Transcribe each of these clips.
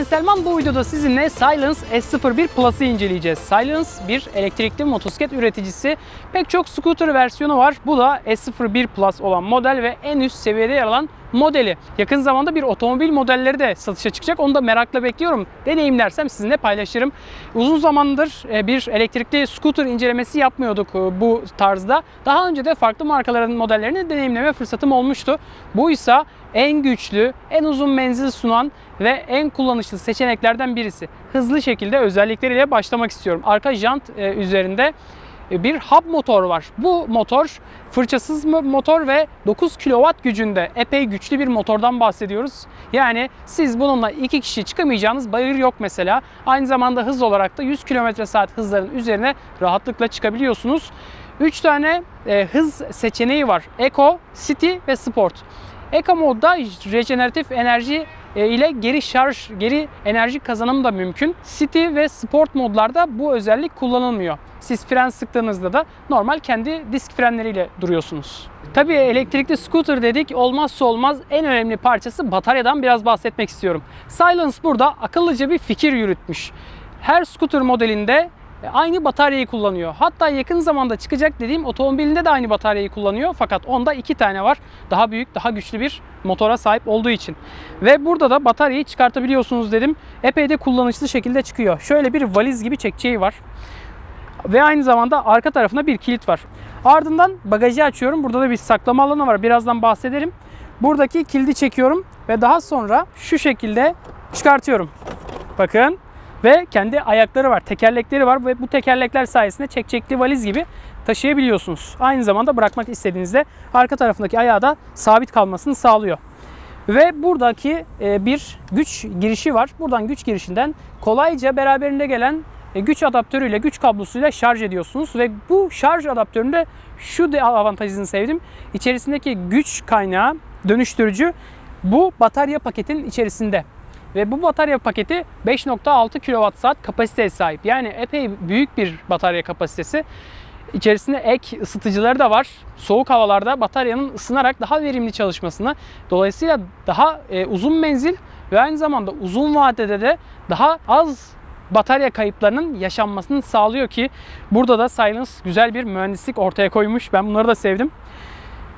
Ben Selman. Bu videoda sizinle Silence S01 Plus'ı inceleyeceğiz. Silence bir elektrikli motosiklet üreticisi. Pek çok scooter versiyonu var. Bu da S01 Plus olan model ve en üst seviyede yer alan modeli. Yakın zamanda bir otomobil modelleri de satışa çıkacak. Onu da merakla bekliyorum. Deneyimlersem sizinle paylaşırım. Uzun zamandır e, bir elektrikli scooter incelemesi yapmıyorduk e, bu tarzda. Daha önce de farklı markaların modellerini deneyimleme fırsatım olmuştu. Bu ise en güçlü, en uzun menzil sunan ve en kullanışlı seçeneklerden birisi. Hızlı şekilde özellikleriyle başlamak istiyorum. Arka jant e, üzerinde bir hub motor var. Bu motor fırçasız motor ve 9 kW gücünde epey güçlü bir motordan bahsediyoruz. Yani siz bununla iki kişi çıkamayacağınız bayır yok mesela. Aynı zamanda hız olarak da 100 km saat hızların üzerine rahatlıkla çıkabiliyorsunuz. 3 tane e, hız seçeneği var. Eco, City ve Sport. Eco modda rejeneratif enerji e, ile geri şarj, geri enerji kazanımı da mümkün. City ve Sport modlarda bu özellik kullanılmıyor. Siz fren sıktığınızda da normal kendi disk frenleriyle duruyorsunuz. Tabii elektrikli scooter dedik olmazsa olmaz en önemli parçası bataryadan biraz bahsetmek istiyorum. Silence burada akıllıca bir fikir yürütmüş. Her scooter modelinde e, aynı bataryayı kullanıyor. Hatta yakın zamanda çıkacak dediğim otomobilinde de aynı bataryayı kullanıyor. Fakat onda iki tane var. Daha büyük, daha güçlü bir motora sahip olduğu için. Ve burada da bataryayı çıkartabiliyorsunuz dedim. Epey de kullanışlı şekilde çıkıyor. Şöyle bir valiz gibi çekeceği var. Ve aynı zamanda arka tarafında bir kilit var. Ardından bagajı açıyorum. Burada da bir saklama alanı var. Birazdan bahsederim. Buradaki kilidi çekiyorum ve daha sonra şu şekilde çıkartıyorum. Bakın ve kendi ayakları var, tekerlekleri var ve bu tekerlekler sayesinde çekçekli valiz gibi taşıyabiliyorsunuz. Aynı zamanda bırakmak istediğinizde arka tarafındaki ayağı da sabit kalmasını sağlıyor. Ve buradaki e, bir güç girişi var. Buradan güç girişinden kolayca beraberinde gelen e, güç adaptörüyle, güç kablosuyla şarj ediyorsunuz. Ve bu şarj adaptöründe şu avantajını sevdim. İçerisindeki güç kaynağı, dönüştürücü bu batarya paketin içerisinde. Ve bu batarya paketi 5.6 kWh kapasiteye sahip. Yani epey büyük bir batarya kapasitesi. İçerisinde ek ısıtıcıları da var. Soğuk havalarda bataryanın ısınarak daha verimli çalışmasını, dolayısıyla daha e, uzun menzil ve aynı zamanda uzun vadede de daha az batarya kayıplarının yaşanmasını sağlıyor ki burada da Silence güzel bir mühendislik ortaya koymuş. Ben bunları da sevdim.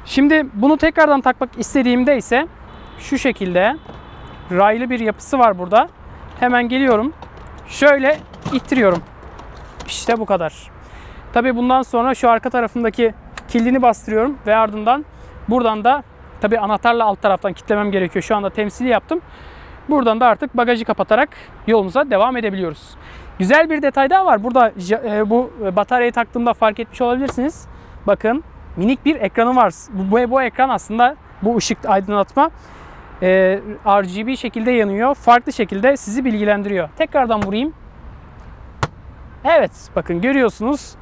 Şimdi bunu tekrardan takmak istediğimde ise şu şekilde raylı bir yapısı var burada. Hemen geliyorum. Şöyle ittiriyorum. İşte bu kadar. Tabii bundan sonra şu arka tarafındaki kilidini bastırıyorum ve ardından buradan da tabii anahtarla alt taraftan kilitlemem gerekiyor. Şu anda temsili yaptım. Buradan da artık bagajı kapatarak yolumuza devam edebiliyoruz. Güzel bir detay daha var. Burada e, bu bataryayı taktığımda fark etmiş olabilirsiniz. Bakın minik bir ekranı var. Bu, bu, bu ekran aslında bu ışık aydınlatma e, RGB şekilde yanıyor. Farklı şekilde sizi bilgilendiriyor. Tekrardan vurayım. Evet bakın görüyorsunuz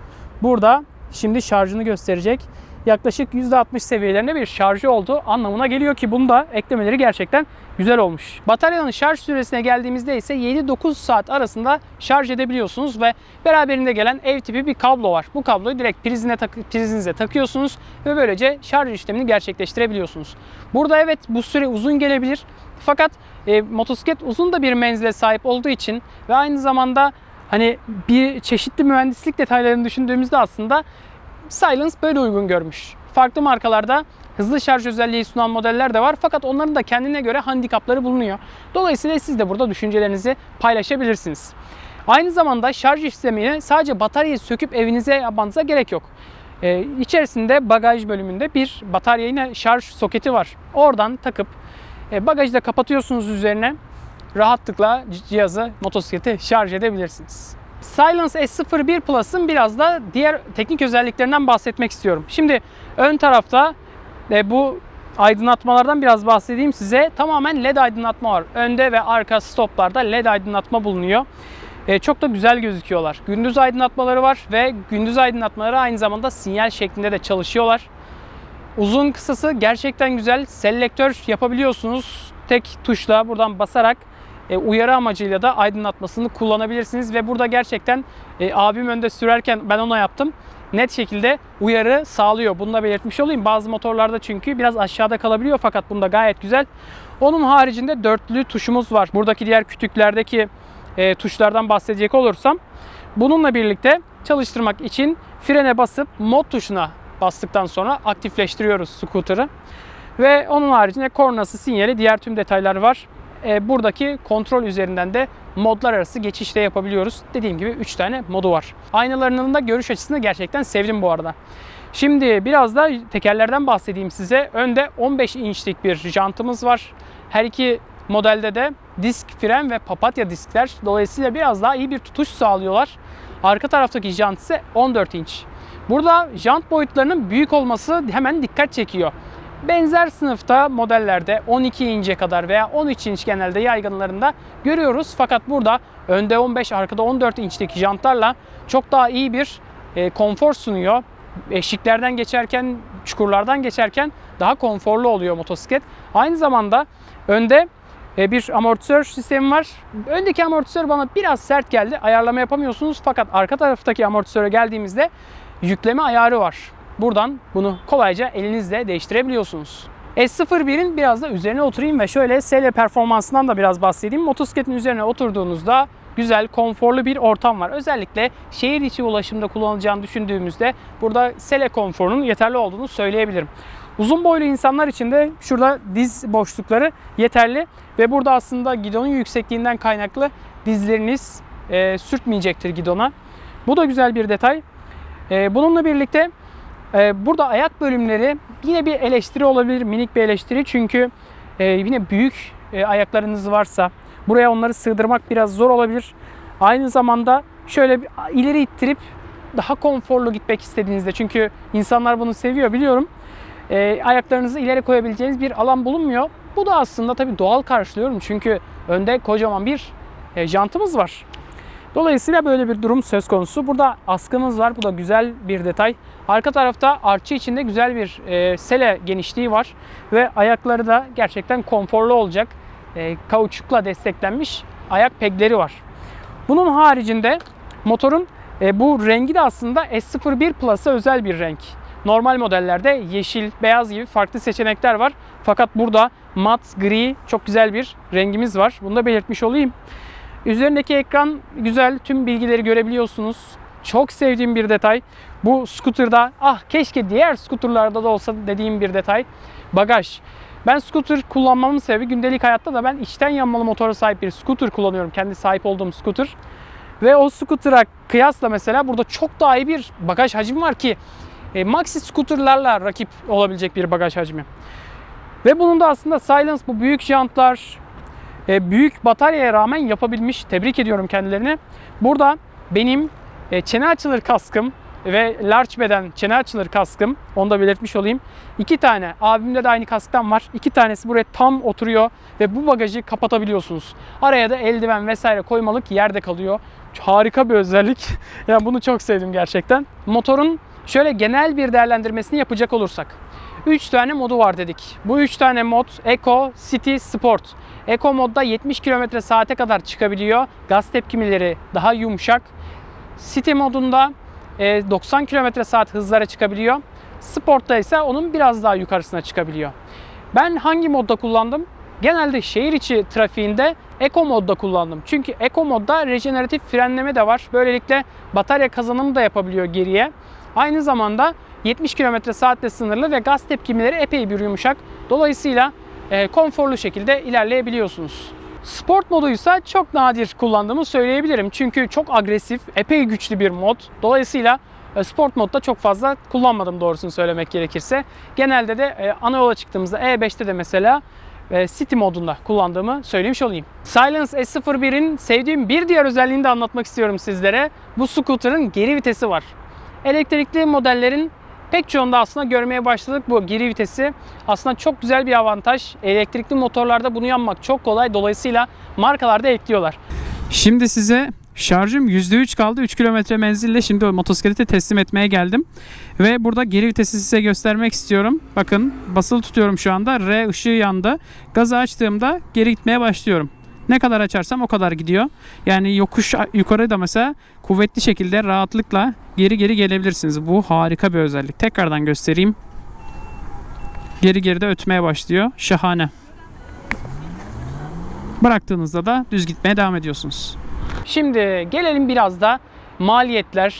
burada şimdi şarjını gösterecek. Yaklaşık %60 seviyelerinde bir şarjı olduğu anlamına geliyor ki bunda eklemeleri gerçekten güzel olmuş. Bataryanın şarj süresine geldiğimizde ise 7-9 saat arasında şarj edebiliyorsunuz ve beraberinde gelen ev tipi bir kablo var. Bu kabloyu direkt prizine tak prizinize takıyorsunuz ve böylece şarj işlemini gerçekleştirebiliyorsunuz. Burada evet bu süre uzun gelebilir. Fakat e, motosiklet uzun da bir menzile sahip olduğu için ve aynı zamanda hani bir çeşitli mühendislik detaylarını düşündüğümüzde aslında Silence böyle uygun görmüş. Farklı markalarda hızlı şarj özelliği sunan modeller de var fakat onların da kendine göre handikapları bulunuyor. Dolayısıyla siz de burada düşüncelerinizi paylaşabilirsiniz. Aynı zamanda şarj işlemini sadece bataryayı söküp evinize yapmanıza gerek yok. Ee, içerisinde bagaj bölümünde bir batarya yine şarj soketi var. Oradan takıp e, bagajı da kapatıyorsunuz üzerine rahatlıkla cihazı, motosikleti şarj edebilirsiniz. Silence S01 Plus'ın biraz da diğer teknik özelliklerinden bahsetmek istiyorum. Şimdi ön tarafta e, bu aydınlatmalardan biraz bahsedeyim size. Tamamen LED aydınlatma var. Önde ve arka stoplarda LED aydınlatma bulunuyor. E, çok da güzel gözüküyorlar. Gündüz aydınlatmaları var ve gündüz aydınlatmaları aynı zamanda sinyal şeklinde de çalışıyorlar. Uzun kısası gerçekten güzel. Selektör yapabiliyorsunuz. Tek tuşla buradan basarak uyarı amacıyla da aydınlatmasını kullanabilirsiniz ve burada gerçekten e, abim önde sürerken ben ona yaptım. net şekilde uyarı sağlıyor. Bunu da belirtmiş olayım. Bazı motorlarda çünkü biraz aşağıda kalabiliyor fakat bunda gayet güzel. Onun haricinde dörtlü tuşumuz var. Buradaki diğer kütüklerdeki e, tuşlardan bahsedecek olursam bununla birlikte çalıştırmak için frene basıp mod tuşuna bastıktan sonra aktifleştiriyoruz scooter'ı. Ve onun haricinde kornası, sinyali, diğer tüm detaylar var. E, buradaki kontrol üzerinden de modlar arası geçiş de yapabiliyoruz. Dediğim gibi 3 tane modu var. Aynalarının da görüş açısını gerçekten sevdim bu arada. Şimdi biraz da tekerlerden bahsedeyim size. Önde 15 inçlik bir jantımız var. Her iki modelde de disk fren ve papatya diskler. Dolayısıyla biraz daha iyi bir tutuş sağlıyorlar. Arka taraftaki jant ise 14 inç. Burada jant boyutlarının büyük olması hemen dikkat çekiyor. Benzer sınıfta modellerde 12 ince kadar veya 13 inç genelde yaygınlarında görüyoruz. Fakat burada önde 15 arkada 14 inçteki jantlarla çok daha iyi bir e, konfor sunuyor. Eşiklerden geçerken, çukurlardan geçerken daha konforlu oluyor motosiklet. Aynı zamanda önde e, bir amortisör sistemi var. Öndeki amortisör bana biraz sert geldi. Ayarlama yapamıyorsunuz fakat arka taraftaki amortisöre geldiğimizde yükleme ayarı var. Buradan bunu kolayca elinizle değiştirebiliyorsunuz. S01'in biraz da üzerine oturayım ve şöyle SL performansından da biraz bahsedeyim. Motosikletin üzerine oturduğunuzda güzel, konforlu bir ortam var. Özellikle şehir içi ulaşımda kullanılacağını düşündüğümüzde burada SL konforunun yeterli olduğunu söyleyebilirim. Uzun boylu insanlar için de şurada diz boşlukları yeterli ve burada aslında gidonun yüksekliğinden kaynaklı dizleriniz e, sürtmeyecektir gidona. Bu da güzel bir detay. E, bununla birlikte burada ayak bölümleri yine bir eleştiri olabilir, minik bir eleştiri çünkü e, yine büyük e, ayaklarınız varsa buraya onları sığdırmak biraz zor olabilir. Aynı zamanda şöyle bir ileri ittirip daha konforlu gitmek istediğinizde çünkü insanlar bunu seviyor biliyorum e, ayaklarınızı ileri koyabileceğiniz bir alan bulunmuyor. Bu da aslında tabii doğal karşılıyorum çünkü önde kocaman bir jantımız var. Dolayısıyla böyle bir durum söz konusu. Burada askımız var. Bu da güzel bir detay. Arka tarafta arçı içinde güzel bir e, sele genişliği var. Ve ayakları da gerçekten konforlu olacak. E, kauçukla desteklenmiş ayak pegleri var. Bunun haricinde motorun e, bu rengi de aslında S01 Plus'a özel bir renk. Normal modellerde yeşil, beyaz gibi farklı seçenekler var. Fakat burada mat, gri çok güzel bir rengimiz var. Bunu da belirtmiş olayım. Üzerindeki ekran güzel, tüm bilgileri görebiliyorsunuz. Çok sevdiğim bir detay. Bu scooter'da ah keşke diğer scooter'larda da olsa dediğim bir detay. Bagaj. Ben scooter kullanmamın sebebi gündelik hayatta da ben içten yanmalı motora sahip bir scooter kullanıyorum. Kendi sahip olduğum scooter. Ve o scooter'a kıyasla mesela burada çok daha iyi bir bagaj hacmi var ki e, maxi scooterlarla rakip olabilecek bir bagaj hacmi. Ve bunun da aslında Silence bu büyük jantlar, büyük bataryaya rağmen yapabilmiş. Tebrik ediyorum kendilerini. Burada benim e, çene açılır kaskım ve large beden çene açılır kaskım. Onu da belirtmiş olayım. İki tane. Abimde de aynı kasktan var. İki tanesi buraya tam oturuyor ve bu bagajı kapatabiliyorsunuz. Araya da eldiven vesaire koymalık yerde kalıyor. Harika bir özellik. yani bunu çok sevdim gerçekten. Motorun şöyle genel bir değerlendirmesini yapacak olursak. 3 tane modu var dedik. Bu 3 tane mod Eco, City, Sport. Eco modda 70 km saate kadar çıkabiliyor. Gaz tepkimeleri daha yumuşak. City modunda e, 90 km saat hızlara çıkabiliyor. Sport'ta ise onun biraz daha yukarısına çıkabiliyor. Ben hangi modda kullandım? Genelde şehir içi trafiğinde Eco modda kullandım. Çünkü Eco modda rejeneratif frenleme de var. Böylelikle batarya kazanımı da yapabiliyor geriye. Aynı zamanda 70 km saatte sınırlı ve gaz tepkimeleri epey bir yumuşak. Dolayısıyla e, konforlu şekilde ilerleyebiliyorsunuz. Sport moduysa çok nadir kullandığımı söyleyebilirim. Çünkü çok agresif, epey güçlü bir mod. Dolayısıyla e, sport modda çok fazla kullanmadım doğrusunu söylemek gerekirse. Genelde de e, ana yola çıktığımızda E5'te de mesela e, City modunda kullandığımı söylemiş olayım. Silence S01'in sevdiğim bir diğer özelliğini de anlatmak istiyorum sizlere. Bu scooter'ın geri vitesi var. Elektrikli modellerin pek çoğunda aslında görmeye başladık bu geri vitesi. Aslında çok güzel bir avantaj. Elektrikli motorlarda bunu yapmak çok kolay. Dolayısıyla markalarda ekliyorlar. Şimdi size şarjım %3 kaldı. 3 kilometre menzille şimdi motosikleti teslim etmeye geldim. Ve burada geri vitesi size göstermek istiyorum. Bakın basılı tutuyorum şu anda. R ışığı yandı. Gazı açtığımda geri gitmeye başlıyorum. Ne kadar açarsam o kadar gidiyor. Yani yokuş yukarı da mesela kuvvetli şekilde rahatlıkla geri geri gelebilirsiniz. Bu harika bir özellik. Tekrardan göstereyim. Geri geri de ötmeye başlıyor. Şahane. Bıraktığınızda da düz gitmeye devam ediyorsunuz. Şimdi gelelim biraz da maliyetler,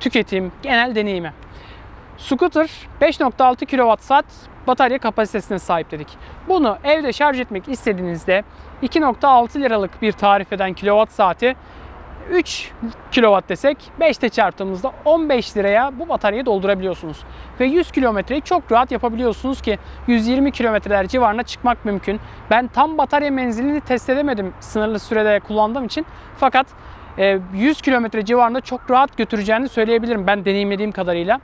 tüketim, genel deneyime. Scooter 5.6 kWh batarya kapasitesine sahip dedik. Bunu evde şarj etmek istediğinizde 2.6 liralık bir tarif eden kilowatt saati 3 kW desek 5'te çarptığımızda 15 liraya bu bataryayı doldurabiliyorsunuz. Ve 100 kilometreyi çok rahat yapabiliyorsunuz ki 120 kilometreler civarına çıkmak mümkün. Ben tam batarya menzilini test edemedim sınırlı sürede kullandığım için. Fakat e, 100 kilometre civarında çok rahat götüreceğini söyleyebilirim ben deneyimlediğim kadarıyla.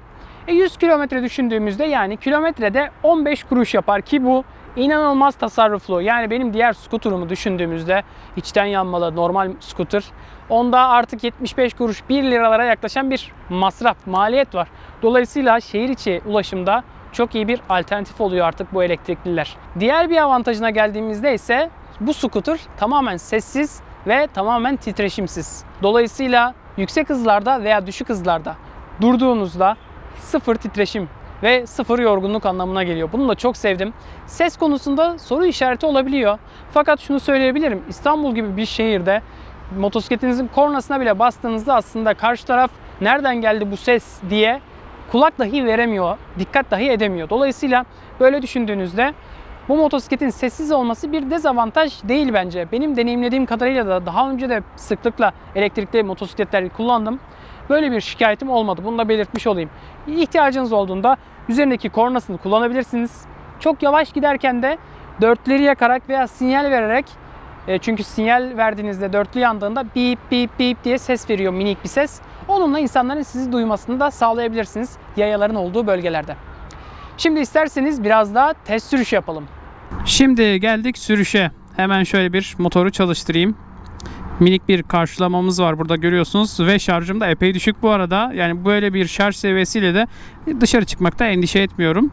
E 100 kilometre düşündüğümüzde yani kilometrede 15 kuruş yapar ki bu inanılmaz tasarruflu. Yani benim diğer skuterumu düşündüğümüzde içten yanmalı normal skuter. Onda artık 75 kuruş 1 liralara yaklaşan bir masraf, maliyet var. Dolayısıyla şehir içi ulaşımda çok iyi bir alternatif oluyor artık bu elektrikliler. Diğer bir avantajına geldiğimizde ise bu skuter tamamen sessiz ve tamamen titreşimsiz. Dolayısıyla yüksek hızlarda veya düşük hızlarda durduğunuzda sıfır titreşim ve sıfır yorgunluk anlamına geliyor. Bunu da çok sevdim. Ses konusunda soru işareti olabiliyor. Fakat şunu söyleyebilirim. İstanbul gibi bir şehirde motosikletinizin kornasına bile bastığınızda aslında karşı taraf nereden geldi bu ses diye kulak dahi veremiyor, dikkat dahi edemiyor. Dolayısıyla böyle düşündüğünüzde bu motosikletin sessiz olması bir dezavantaj değil bence. Benim deneyimlediğim kadarıyla da daha önce de sıklıkla elektrikli motosikletler kullandım. Böyle bir şikayetim olmadı. Bunu da belirtmiş olayım. İhtiyacınız olduğunda üzerindeki kornasını kullanabilirsiniz. Çok yavaş giderken de dörtleri yakarak veya sinyal vererek e, çünkü sinyal verdiğinizde dörtlü yandığında bip bip bip diye ses veriyor minik bir ses. Onunla insanların sizi duymasını da sağlayabilirsiniz yayaların olduğu bölgelerde. Şimdi isterseniz biraz daha test sürüş yapalım. Şimdi geldik sürüşe. Hemen şöyle bir motoru çalıştırayım. Minik bir karşılamamız var burada görüyorsunuz ve şarjım da epey düşük bu arada. Yani böyle bir şarj seviyesiyle de dışarı çıkmakta endişe etmiyorum.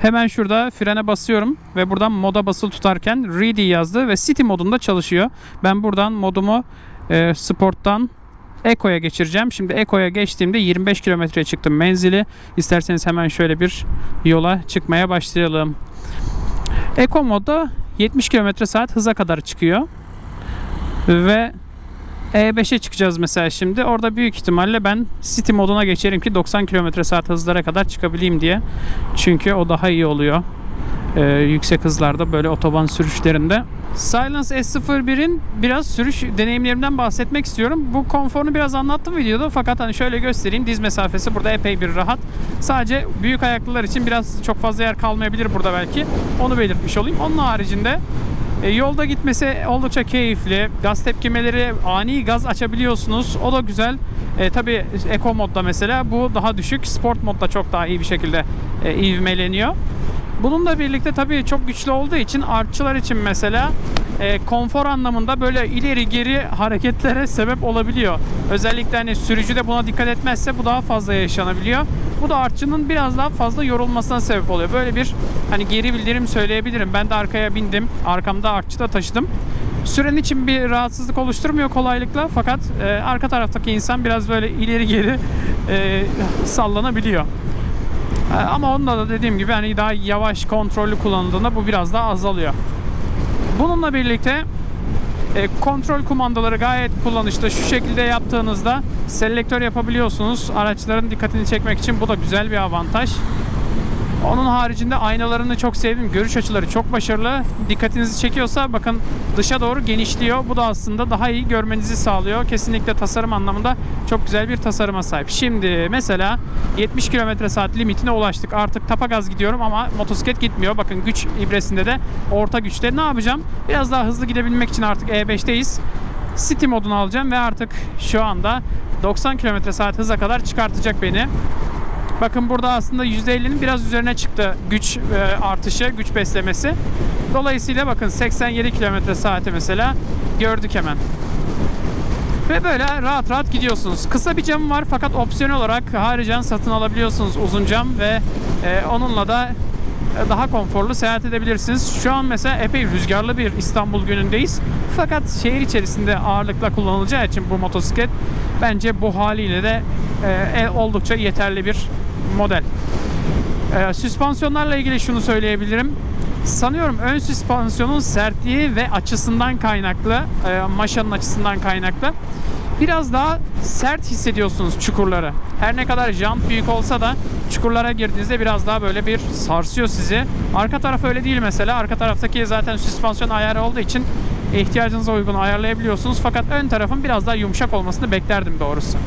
Hemen şurada frene basıyorum ve buradan moda basılı tutarken Ready yazdı ve City modunda çalışıyor. Ben buradan modumu e, Sport'tan Eko'ya geçireceğim. Şimdi Eko'ya geçtiğimde 25 kilometreye çıktım menzili. İsterseniz hemen şöyle bir yola çıkmaya başlayalım. Eko modda 70 km saat hıza kadar çıkıyor. Ve E5'e çıkacağız mesela şimdi. Orada büyük ihtimalle ben City moduna geçerim ki 90 km saat hızlara kadar çıkabileyim diye. Çünkü o daha iyi oluyor. Ee, yüksek hızlarda böyle otoban sürüşlerinde. Silence S01'in biraz sürüş deneyimlerimden bahsetmek istiyorum. Bu konforunu biraz anlattım videoda fakat hani şöyle göstereyim. Diz mesafesi burada epey bir rahat. Sadece büyük ayaklılar için biraz çok fazla yer kalmayabilir burada belki. Onu belirtmiş olayım. Onun haricinde e, yolda gitmesi oldukça keyifli. Gaz tepkimeleri ani gaz açabiliyorsunuz. O da güzel. E, Tabi Eco modda mesela bu daha düşük. Sport modda çok daha iyi bir şekilde e, ivmeleniyor. Bununla birlikte tabii çok güçlü olduğu için artçılar için mesela e, konfor anlamında böyle ileri geri hareketlere sebep olabiliyor. Özellikle hani sürücü de buna dikkat etmezse bu daha fazla yaşanabiliyor. Bu da artçının biraz daha fazla yorulmasına sebep oluyor. Böyle bir hani geri bildirim söyleyebilirim. Ben de arkaya bindim. Arkamda artçı da taşıdım. Süren için bir rahatsızlık oluşturmuyor kolaylıkla fakat e, arka taraftaki insan biraz böyle ileri geri e, sallanabiliyor. E, Ama onda da dediğim gibi hani daha yavaş kontrollü kullanıldığında bu biraz daha azalıyor. Bununla birlikte e, kontrol kumandaları gayet kullanışlı. Şu şekilde yaptığınızda selektör yapabiliyorsunuz. Araçların dikkatini çekmek için bu da güzel bir avantaj. Onun haricinde aynalarını çok sevdim. Görüş açıları çok başarılı. Dikkatinizi çekiyorsa bakın dışa doğru genişliyor. Bu da aslında daha iyi görmenizi sağlıyor. Kesinlikle tasarım anlamında çok güzel bir tasarıma sahip. Şimdi mesela 70 km saat limitine ulaştık. Artık tapa gaz gidiyorum ama motosiklet gitmiyor. Bakın güç ibresinde de orta güçte. Ne yapacağım? Biraz daha hızlı gidebilmek için artık E5'teyiz. City modunu alacağım ve artık şu anda 90 km saat hıza kadar çıkartacak beni. Bakın burada aslında %50'nin biraz üzerine çıktı güç e, artışı, güç beslemesi. Dolayısıyla bakın 87 km saate mesela gördük hemen. Ve böyle rahat rahat gidiyorsunuz. Kısa bir cam var fakat opsiyonel olarak haricen satın alabiliyorsunuz uzun cam ve e, onunla da e, daha konforlu seyahat edebilirsiniz. Şu an mesela epey rüzgarlı bir İstanbul günündeyiz. Fakat şehir içerisinde ağırlıkla kullanılacağı için bu motosiklet bence bu haliyle de e, e, oldukça yeterli bir model. E, süspansiyonlarla ilgili şunu söyleyebilirim. Sanıyorum ön süspansiyonun sertliği ve açısından kaynaklı, e, maşanın açısından kaynaklı biraz daha sert hissediyorsunuz çukurları. Her ne kadar jant büyük olsa da çukurlara girdiğinizde biraz daha böyle bir sarsıyor sizi. Arka taraf öyle değil mesela. Arka taraftaki zaten süspansiyon ayarı olduğu için ihtiyacınıza uygun ayarlayabiliyorsunuz. Fakat ön tarafın biraz daha yumuşak olmasını beklerdim doğrusu.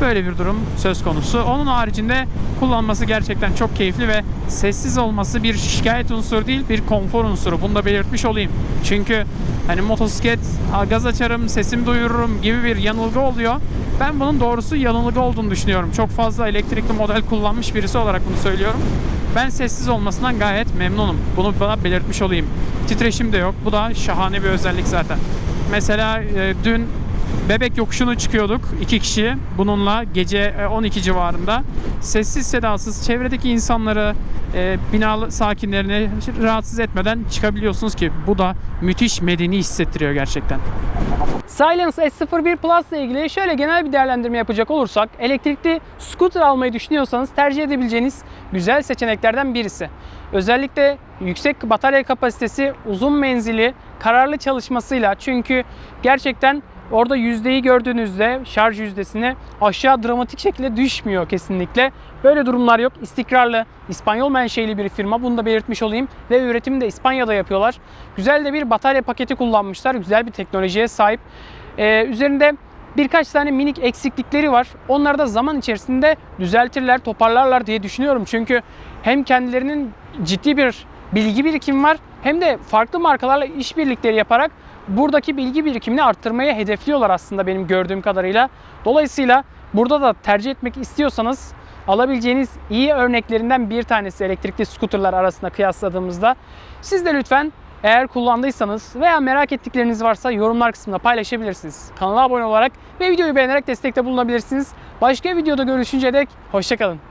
Böyle bir durum söz konusu. Onun haricinde kullanması gerçekten çok keyifli ve sessiz olması bir şikayet unsuru değil, bir konfor unsuru. Bunu da belirtmiş olayım. Çünkü hani motosiklet, "Aa, gaz açarım, sesimi duyururum gibi bir yanılgı oluyor. Ben bunun doğrusu yanılgı olduğunu düşünüyorum. Çok fazla elektrikli model kullanmış birisi olarak bunu söylüyorum. Ben sessiz olmasından gayet memnunum. Bunu bana belirtmiş olayım. Titreşim de yok. Bu da şahane bir özellik zaten. Mesela e, dün Bebek yokuşunu çıkıyorduk iki kişi bununla gece e, 12 civarında. Sessiz sedasız çevredeki insanları, e, bina sakinlerini rahatsız etmeden çıkabiliyorsunuz ki bu da müthiş medeni hissettiriyor gerçekten. Silence S01 Plus ile ilgili şöyle genel bir değerlendirme yapacak olursak elektrikli scooter almayı düşünüyorsanız tercih edebileceğiniz güzel seçeneklerden birisi. Özellikle yüksek batarya kapasitesi, uzun menzili, kararlı çalışmasıyla çünkü gerçekten orada yüzdeyi gördüğünüzde şarj yüzdesine aşağı dramatik şekilde düşmüyor kesinlikle. Böyle durumlar yok. İstikrarlı, İspanyol menşeli bir firma. Bunu da belirtmiş olayım. Ve üretimini de İspanya'da yapıyorlar. Güzel de bir batarya paketi kullanmışlar. Güzel bir teknolojiye sahip. Ee, üzerinde birkaç tane minik eksiklikleri var. Onları da zaman içerisinde düzeltirler, toparlarlar diye düşünüyorum. Çünkü hem kendilerinin ciddi bir bilgi birikimi var hem de farklı markalarla işbirlikleri yaparak buradaki bilgi birikimini arttırmayı hedefliyorlar aslında benim gördüğüm kadarıyla. Dolayısıyla burada da tercih etmek istiyorsanız alabileceğiniz iyi örneklerinden bir tanesi elektrikli scooterlar arasında kıyasladığımızda. Siz de lütfen eğer kullandıysanız veya merak ettikleriniz varsa yorumlar kısmında paylaşabilirsiniz. Kanala abone olarak ve videoyu beğenerek destekte bulunabilirsiniz. Başka videoda görüşünceye dek hoşçakalın.